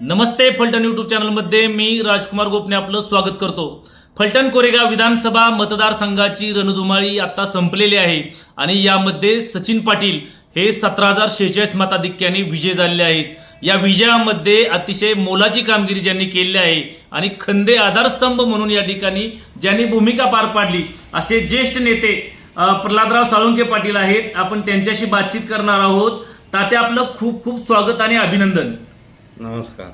नमस्ते Phaltan YouTube चॅनलमध्ये मी राजकुमार गोपने आपलं स्वागत करतो. फलटण कोरेगाव विधानसभा मतदारसंघाची रणधुमाळी आता संपलेली आहे आणि यामध्ये सचिन पाटील हे सतरा हजार शेहेचाळीस मताधिक्याने विजय झालेले आहेत. या विजयामध्ये अतिशय मोलाची कामगिरी ज्यांनी केली आहे आणि खंदे आधारस्तंभ म्हणून या ठिकाणी ज्यांनी भूमिका पार पाडली असे ज्येष्ठ नेते प्रल्हादराव साळुंके पाटील आहेत. आपण त्यांच्याशी बातचीत करणार आहोत. तात्या आपलं खूप खूप स्वागत आणि अभिनंदन. नमस्कार.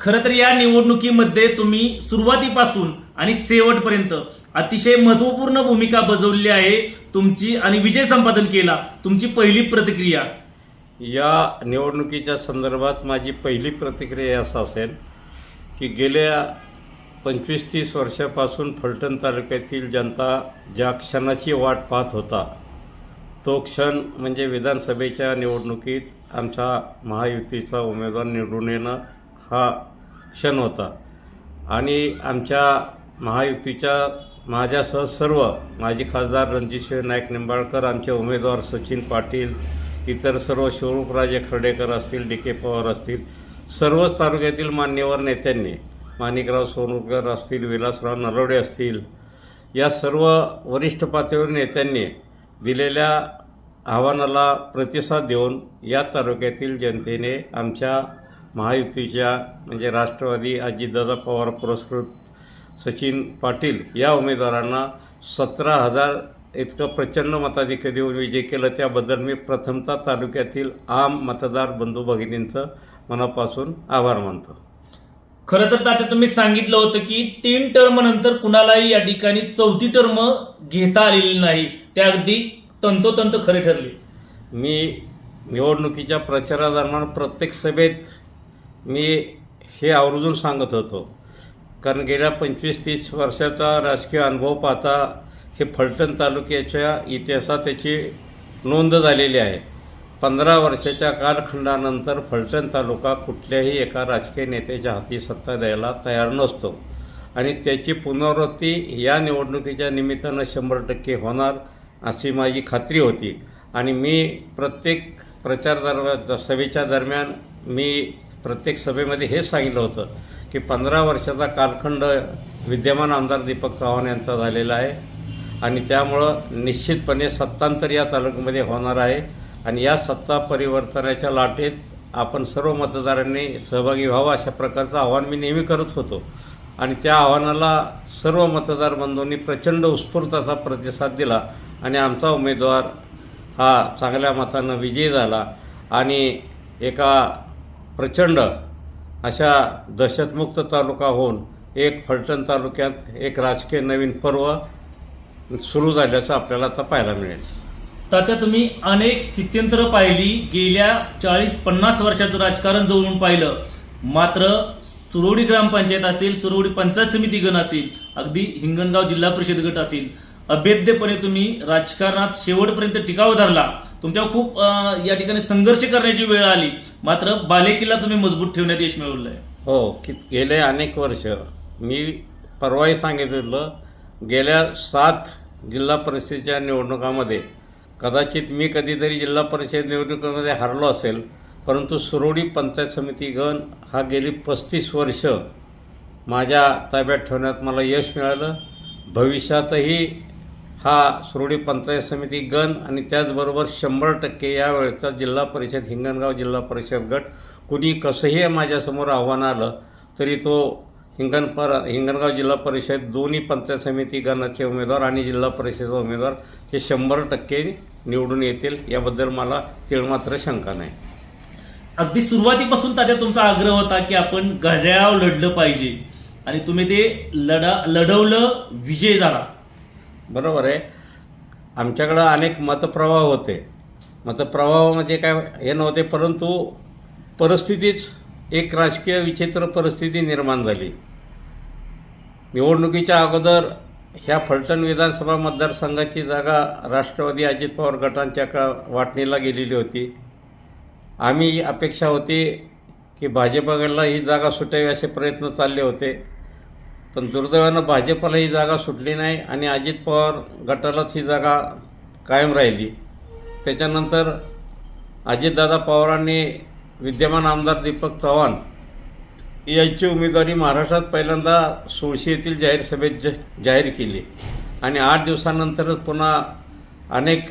खरं तर या निवडणुकीमध्ये तुम्ही सुरुवातीपासून आणि शेवटपर्यंत अतिशय महत्त्वपूर्ण भूमिका बजावली आहे तुमची आणि विजय संपादन केला तुमची पहिली प्रतिक्रिया. या निवडणुकीच्या संदर्भात माझी पहिली प्रतिक्रिया असं असेल की गेल्या पंचवीस तीस वर्षापासून फलटण तालुक्यातील जनता ज्या क्षणाची वाट पाहत होता तो क्षण म्हणजे विधानसभेच्या निवडणुकीत आमचा महायुतीचा उमेदवार निवडून येणं हा क्षण होता. आणि आमच्या महायुतीच्या माझ्यासह सर्व माजी खासदार रणजितसिंह नाईक निंबाळकर आमचे उमेदवार सचिन पाटील इतर सर्व शिवरूपराजे खर्डेकर असतील डी के पवार असतील सर्वच तालुक्यातील मान्यवर नेत्यांनी माणिकराव सोनुरकर असतील विलासराव नरवडे असतील या सर्व वरिष्ठ पातळीवर नेत्यांनी दिलेल्या आव्हानाला प्रतिसाद देऊन या तालुक्यातील जनतेने आमच्या महायुतीच्या म्हणजे राष्ट्रवादी अजितदादा पवार पुरस्कृत सचिन पाटील या उमेदवारांना सतरा हजार इतकं प्रचंड मताधिक्य देऊन विजय केलं. त्याबद्दल मी प्रथमतः तालुक्यातील आम मतदार बंधू भगिनींचं मनापासून आभार मानतो. खरं तर तात्या तुम्ही सांगितलं होतं की तीन टर्म नंतर कुणालाही या ठिकाणी चौथी टर्म घेता आलेली नाही. त्या अगदी तंतोतंत खरे ठरले. मी निवडणुकीच्या प्रचारादरम्यान प्रत्येक सभेत मी हे आवर्जून सांगत होतो. कारण गेल्या पंचवीस तीस वर्षाचा राजकीय अनुभव पाहता हे फलटण तालुक्याच्या इतिहासात त्याची नोंद झालेली आहे. पंधरा वर्षाच्या कालखंडानंतर फलटण तालुका कुठल्याही एका राजकीय नेत्याच्या हाती सत्ता द्यायला तयार नसतो. आणि त्याची पुनरावृत्ती या निवडणुकीच्या निमित्तानं शंभर टक्के होणार. अशी माझी खात्री होती. आणि मी प्रत्येक प्रचार दरम्यान सभेच्या दरम्यान मी प्रत्येक सभेमध्ये हेच सांगितलं होतं की पंधरा वर्षाचा कालखंड विद्यमान आमदार दीपक चव्हाण यांचा झालेला आहे. आणि त्यामुळं निश्चितपणे सत्तांतर या तालुक्यामध्ये होणार आहे. आणि या सत्ता परिवर्तनाच्या लाटेत आपण सर्व मतदारांनी सहभागी व्हावं अशा प्रकारचं आव्हान मी नेहमी करत होतो. आणि त्या आव्हानाला सर्व मतदार बंधूंनी प्रचंड उत्स्फूर्त असा प्रतिसाद दिला. आणि आमचा उमेदवार हा चांगल्या मतानं विजयी झाला आणि एका प्रचंड अशा दहशतमुक्त तालुका होऊन एक फलटण तालुक्यात एक राजकीय नवीन पर्व सुरू झाल्याचं आपल्याला आता पाहायला मिळेल. तात्या तुम्ही अनेक स्थित्यंतर पाहिली. गेल्या चाळीस पन्नास वर्षाचं राजकारण जवळून पाहिलं. मात्र सुरोडी ग्रामपंचायत असेल सुरोडी पंचायत समिती गण असेल अगदी हिंगणगाव जिल्हा परिषद गट असेल अभेद्यपणे तुम्ही राजकारणात शेवटपर्यंत टिकाव धरला. तुमच्यावर खूप या ठिकाणी संघर्ष करण्याची वेळ आली. मात्र बालेकिल्ला तुम्ही मजबूत ठेवण्यात यश मिळवलं आहे हो की गेले अनेक वर्ष. मी परवाही सांगितलं गेल्या सात जिल्हा परिषदेच्या निवडणुकामध्ये कदाचित मी कधीतरी जिल्हा परिषद निवडणुकीमध्ये हरलो असेल परंतु सुरोडी पंचायत समिती गण हा गेली पस्तीस वर्ष माझ्या ताब्यात ठेवण्यात मला यश मिळालं. भविष्यातही हा सुरोडी पंचायत समिती गण आणि त्याचबरोबर शंभर टक्के यावेळेचा जिल्हा परिषद हिंगणगाव जिल्हा परिषद गट कुणी कसंही माझ्यासमोर आव्हान आलं तरी तो हिंगणपर हिंगणगाव जिल्हा परिषद दोन्ही पंचायत समिती गणाचे उमेदवार आणि जिल्हा परिषदचे उमेदवार हे शंभर टक्के निवडून येतील याबद्दल मला तिळमात्र शंका नाही. अगदी सुरुवातीपासून तात्या तुमचा आग्रह होता की आपण घड्याळ लढलं पाहिजे आणि तुम्ही ते लढा लढवलं विजय झाला. बरोबर आहे? आमच्याकडं अनेक मतप्रवाह होते. मतप्रवाहामध्ये म्हणजे काय? हे नव्हते परंतु परिस्थितीच एक राजकीय विचित्र परिस्थिती निर्माण झाली. निवडणुकीच्या अगोदर ह्या फलटण विधानसभा मतदारसंघाची जागा राष्ट्रवादी अजित पवार गटांच्या का वाटणीला गेलेली होती. आम्ही अपेक्षा होती की भाजपला ही जागा सुटावी असे प्रयत्न चालले होते. पण दुर्दैवानं भाजपला ही जागा सुटली नाही आणि अजित पवार गटालाच ही जागा कायम राहिली. त्याच्यानंतर अजितदादा पवारांनी विद्यमान आमदार दीपक चव्हाण यांची उमेदवारी महाराष्ट्रात पहिल्यांदा सोळशी येथील जाहीर सभेत ज जाहीर केली. आणि आठ दिवसानंतरच पुन्हा अनेक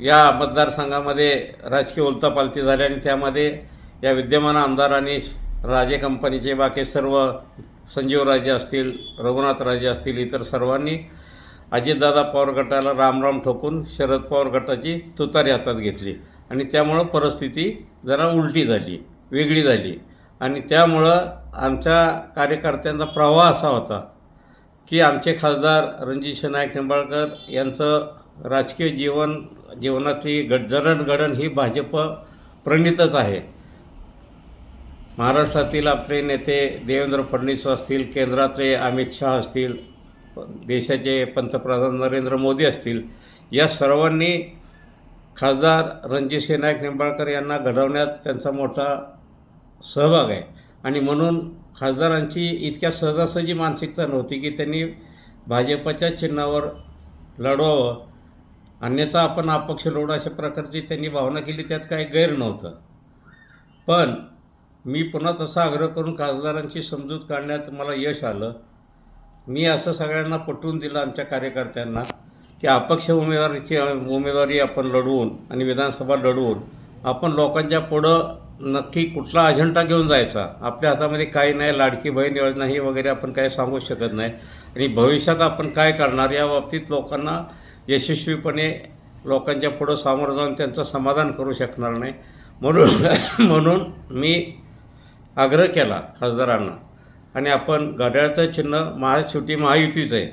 या मतदारसंघामध्ये राजकीय उलतापालती झाली आणि त्यामध्ये या विद्यमान आमदारांनी राजे कंपनीचे बाकी सर्व संजीव राजे असतील रघुनाथ राजे असतील इतर सर्वांनी अजितदादा पवार गटाला रामराम ठोकून शरद पवार गटाची तुतारी हातात घेतली. आणि त्यामुळं परिस्थिती जरा उलटी झाली वेगळी झाली. आणि त्यामुळं आमच्या कार्यकर्त्यांचा प्रवाह असा होता की आमचे खासदार रणजित नाईक निंबाळकर यांचं राजकीय जीवन जीवनातली गड जडणघडण ही भाजप प्रणितच आहे. महाराष्ट्रातील आपले नेते देवेंद्र फडणवीस असतील केंद्रातले अमित शहा असतील देशाचे पंतप्रधान नरेंद्र मोदी असतील या सर्वांनी खासदार रणजितसिंह नाईक निंबाळकर यांना घडवण्यात त्यांचा मोठा सहभाग आहे. आणि म्हणून खासदारांची इतक्या सहजासहजी मानसिकता नव्हती की त्यांनी भाजपच्या चिन्हावर लढवावं. अन्यथा आपण अपक्ष लढू अशा प्रकारची त्यांनी भावना केली त्यात काही गैर नव्हतं. पण मी पुन्हा तसा आग्रह करून खासदारांची समजूत काढण्यात मला यश आलं. मी असं सगळ्यांना पटवून दिलं आमच्या कार्यकर्त्यांना की अपक्ष उमेदवारीची उमेदवारी आपण लढवून आणि विधानसभा लढवून आपण लोकांच्या पुढं नक्की कुठला अजेंडा घेऊन जायचा आपल्या हातामध्ये काही नाही लाडकी बहीण योजना ही वगैरे आपण काही सांगू शकत नाही. आणि भविष्यात आपण काय करणार या बाबतीत लोकांना यशस्वीपणे लोकांच्या पुढं सामोरं जाऊन त्यांचं समाधान करू शकणार नाही. म्हणून म्हणून मी आग्रह केला खासदारांना. आणि आपण घड्याळचं चिन्ह महा शेवटी महायुतीचं आहे.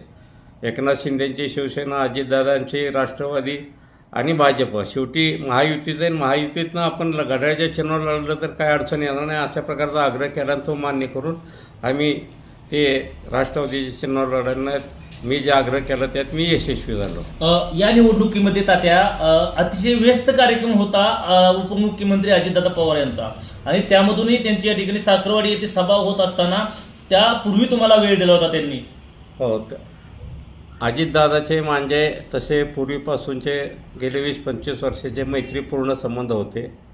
एकनाथ शिंदेंची शिवसेना अजितदादांची राष्ट्रवादी आणि भाजप. शेवटी महायुतीचं आहे महायुतीतनं आपण घड्याळच्या चिन्हावर लढलं तर काय अडचण येणार नाही अशा प्रकारचा आग्रह केला आणि तो मान्य करून आम्ही ते राष्ट्रवादीच्या चिन्हावर लढण्यात मी जे आग्रह केला त्यात मी यशस्वी झालो. अ, या निवडणुकीमध्ये तात्या अ, अतिशय व्यस्त कार्यक्रम होता अ, उपमुख्यमंत्री अजितदादा पवार यांचा. आणि त्यामधूनही त्यांची या ठिकाणी साखरवाडी येथे सभा होत असताना त्यापूर्वी तुम्हाला वेळ दिला होता त्यांनी. हो त- अजितदादाचे म्हणजे तसे पूर्वीपासूनचे गेले वीस पंचवीस वर्षाचे मैत्रीपूर्ण संबंध होते.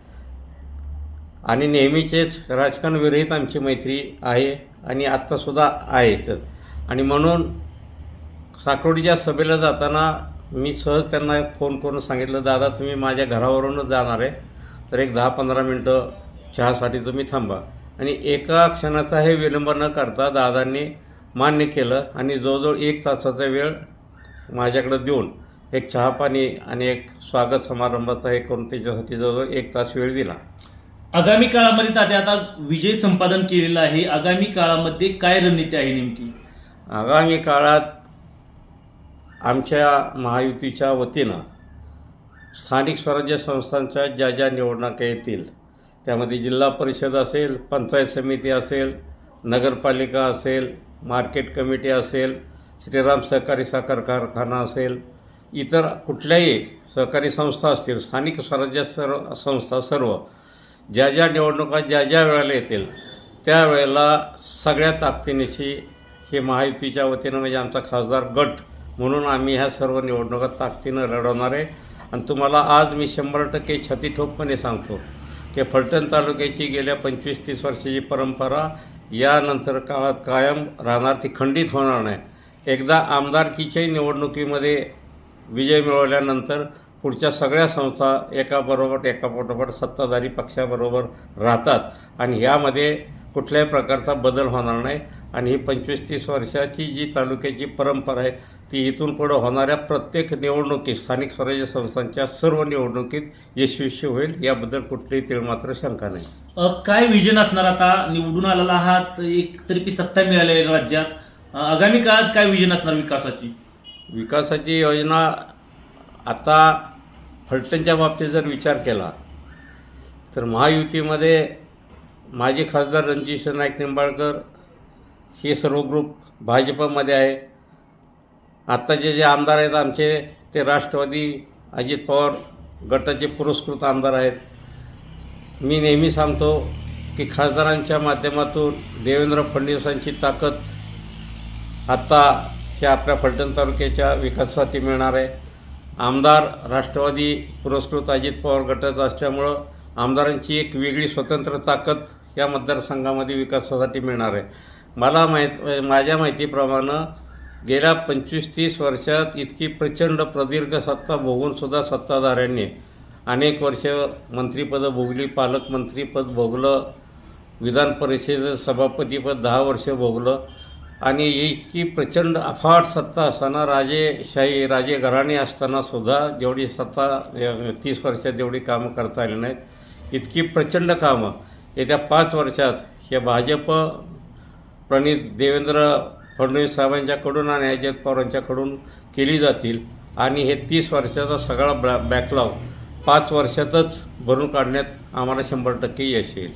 आणि नेहमीचेच राजकारण विरहित आमची मैत्री आहे आणि आत्तासुद्धा आहेत. आणि म्हणून साकोडीच्या सभेला जाताना मी सहज त्यांना फोन करून सांगितलं दादा तुम्ही माझ्या घरावरूनच जाणार आहे. तर एक दहा पंधरा मिनटं चहासाठी तुम्ही थांबा. आणि एका क्षणाचा हे विलंब न करता दादांनी मान्य केलं आणि जवळजवळ एक तासाचा वेळ माझ्याकडं देऊन एक चहापाणी आणि एक स्वागत समारंभाचा हे करून त्याच्यासाठी जवळजवळ एक तास वेळ दिला. आगामी काळामध्ये तात्या आता विजय संपादन केलेला आहे. आगामी काळामध्ये काय रणनीती आहे नेमकी? आगामी काळात आमच्या महायुतीच्या वतीनं स्थानिक स्वराज्य संस्थांच्या ज्या ज्या निवडणुका येतील त्यामध्ये जिल्हा परिषद असेल पंचायत समिती असेल नगरपालिका असेल मार्केट कमिटी असेल श्रीराम सहकारी साखर कारखाना असेल इतर कुठल्याही सहकारी संस्था असतील स्थानिक स्वराज्य सर्व संस्था सर्व ज्या ज्या निवडणुका ज्या ज्या वेळेला येतील त्यावेळेला सगळ्या ताकदीनिशी हे महायुतीच्या वतीनं म्हणजे आमचा खासदार गट म्हणून आम्ही ह्या सर्व निवडणुका ताकदीनं लढवणार आहे. आणि तुम्हाला आज मी शंभर टक्के छातीठोकपणे सांगतो की फलटण तालुक्याची गेल्या पंचवीस तीस वर्षाची परंपरा यानंतर काळात कायम राहणार ती खंडित होणार नाही. एकदा आमदारकीच्याही निवडणुकीमध्ये विजय मिळवल्यानंतर पुढच्या सगळ्या संस्था एकाबरोबर एकापाठोपाठ सत्ताधारी पक्षाबरोबर राहतात आणि ह्यामध्ये कुठल्याही प्रकारचा बदल होणार नाही. आणि ही पंचवीस तीस वर्षाची जी तालुक्याची परंपरा आहे ती इथून पुढं होणाऱ्या प्रत्येक निवडणुकीत स्थानिक स्वराज्य संस्थांच्या सर्व निवडणुकीत यशस्वी होईल याबद्दल कुठलीही तीळ मात्र शंका नाही. काय विजन असणार आता? निवडून आलेला आहात एक तरी सत्ता मिळालेली राज्यात. आगामी काळात काय विजन असणार विकासाची? विकासाची योजना आता फलटणच्या बाबतीत जर विचार केला तर महायुतीमध्ये माजी खासदार रणजित नाईक निंबाळकर हे सर्व ग्रुप भाजपमध्ये आहे. आत्ताचे जे आमदार आहेत आमचे ते राष्ट्रवादी अजित पवार गटाचे पुरस्कृत आमदार आहेत. मी नेहमी सांगतो की खासदारांच्या माध्यमातून देवेंद्र फडणवीसांची ताकद आत्ता ह्या आपल्या फलटण तालुक्याच्या विकासासाठी मिळणार आहे. आमदार राष्ट्रवादी पुरस्कृत अजित पवार गटाचा असल्यामुळं आमदारांची एक वेगळी स्वतंत्र ताकद या मतदारसंघामध्ये विकासासाठी मिळणार आहे. मला माहीत माझ्या माहितीप्रमाणे गेल्या पंचवीस तीस वर्षात इतकी प्रचंड प्रदीर्घ सत्ता भोगूनसुद्धा सत्ताधाऱ्यांनी अनेक वर्ष मंत्रिपदं भोगली पालकमंत्रीपद भोगलं विधान परिषदेचं सभापतीपद दहा वर्ष भोगलं आणि इतकी प्रचंड अफाट सत्ता असताना राजेशाही राजे घराणे असताना सुद्धा जेवढी सत्ता तीस वर्षात जेवढी कामं करता आली नाहीत इतकी प्रचंड कामं. येत्या पाच वर्षात हे भाजप प्रणित देवेंद्र फडणवीस साहेबांच्याकडून आणि अजित पवारांच्याकडून केली जातील आणि हे तीस वर्षाचा सगळा बॅ बॅकलॉग पाच वर्षातच भरून काढण्यात आम्हाला शंभर टक्के यश येईल.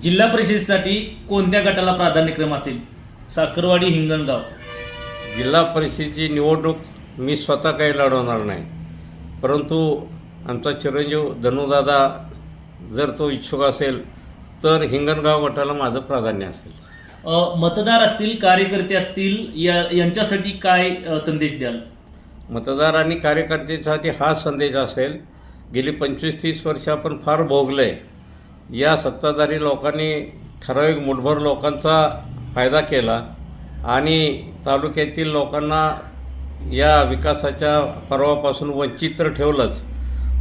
जिल्हा परिषदेसाठी कोणत्या गटाला प्राधान्यक्रम असेल? साखरवाडी हिंगणगाव. जिल्हा परिषदेची निवडणूक मी स्वतः काही लढवणार नाही. परंतु आमचा चिरंजीव धनुदादा जर तो इच्छुक असेल तर हिंगणगाव गटाला माझं प्राधान्य असेल. अ, मतदार असतील कार्यकर्ते असतील या यांच्यासाठी काय अ, संदेश द्याल? मतदार आणि कार्यकर्त्यांसाठी हा संदेश असेल गेली पंचवीस तीस वर्ष आपण फार भोगलं आहे या सत्ताधारी लोकांनी ठराविक मुठभर लोकांचा फायदा केला. आणि तालुक्यातील लोकांना या विकासाच्या पर्वापासून वंचित तर ठेवलंच.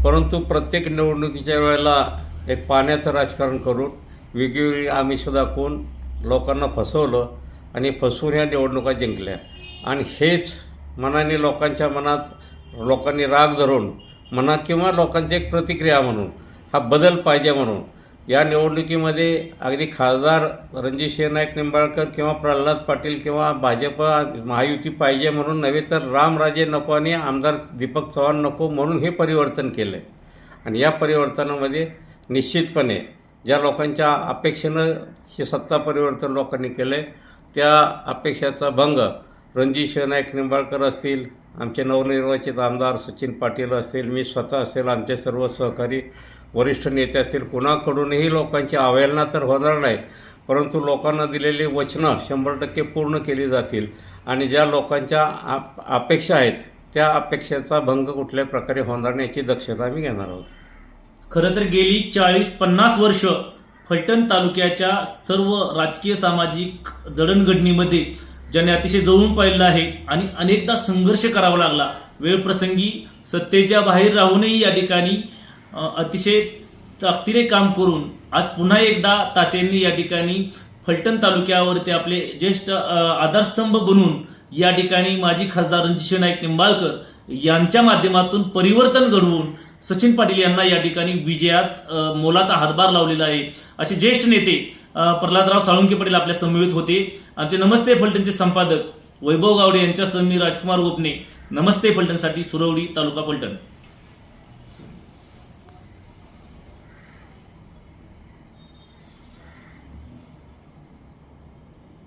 परंतु प्रत्येक निवडणुकीच्या वेळेला एक पाण्याचं राजकारण करून वेगवेगळी आमिषं दाखवून लोकांना फसवलं आणि फसवून ह्या निवडणुका जिंकल्या. आणि हेच मनाने लोकांच्या मनात लोकांनी राग धरून म्हणा किंवा लोकांची एक प्रतिक्रिया म्हणून हा बदल पाहिजे म्हणून या निवडणुकीमध्ये अगदी खासदार रणजितसिंह नाईक निंबाळकर किंवा प्रल्हाद पाटील किंवा भाजप महायुती पाहिजे म्हणून नव्हे तर रामराजे नको आणि आमदार दीपक चव्हाण नको म्हणून हे परिवर्तन केलं आहे आणि या परिवर्तनामध्ये निश्चितपणे ज्या लोकांच्या अपेक्षेनं हे सत्ता परिवर्तन लोकांनी केलं आहे त्या अपेक्षाचा भंग रणजित नाईक निंबाळकर असतील आमचे नवनिर्वाचित आमदार सचिन पाटील असतील मी स्वतः असेल आमचे सर्व सहकारी वरिष्ठ नेते असतील कुणाकडूनही लोकांची अवहेलना तर होणार नाही परंतु लोकांना दिलेली वचनं शंभर टक्के पूर्ण केली जातील आणि ज्या लोकांच्या आप अपेक्षा आहेत त्या अपेक्षेचा भंग कुठल्याही प्रकारे होणार नाही याची दक्षता आम्ही घेणार आहोत. खरं तर गेली चाळीस पन्नास वर्ष फलटण तालुक्याच्या सर्व राजकीय सामाजिक जडणघडणीमध्ये ज्याने अतिशय जवळून पाहिलं आहे आणि अनेकदा संघर्ष करावा लागला. वेळ प्रसंगी सत्तेच्या बाहेर राहूनही या ठिकाणी अतिशय ताकदीने काम करून आज पुन्हा एकदा तात्यांनी या ठिकाणी फलटण तालुक्यावरती आपले ज्येष्ठ आधारस्तंभ बनून या ठिकाणी माजी खासदार रणजित नाईक निंबाळकर यांच्या माध्यमातून परिवर्तन घडवून सचिन पाटील यांना या ठिकाणी विजयात मोलाचा हातभार लावलेला आहे. असे ज्येष्ठ नेते प्रल्हादराव साळुंके पाटील आपल्या समवेत होते. आमचे नमस्ते फलटणचे संपादक वैभव गावडे यांच्यासह मी राजकुमार गोपने. नमस्ते फलटणसाठी सुरवडी तालुका फलटण.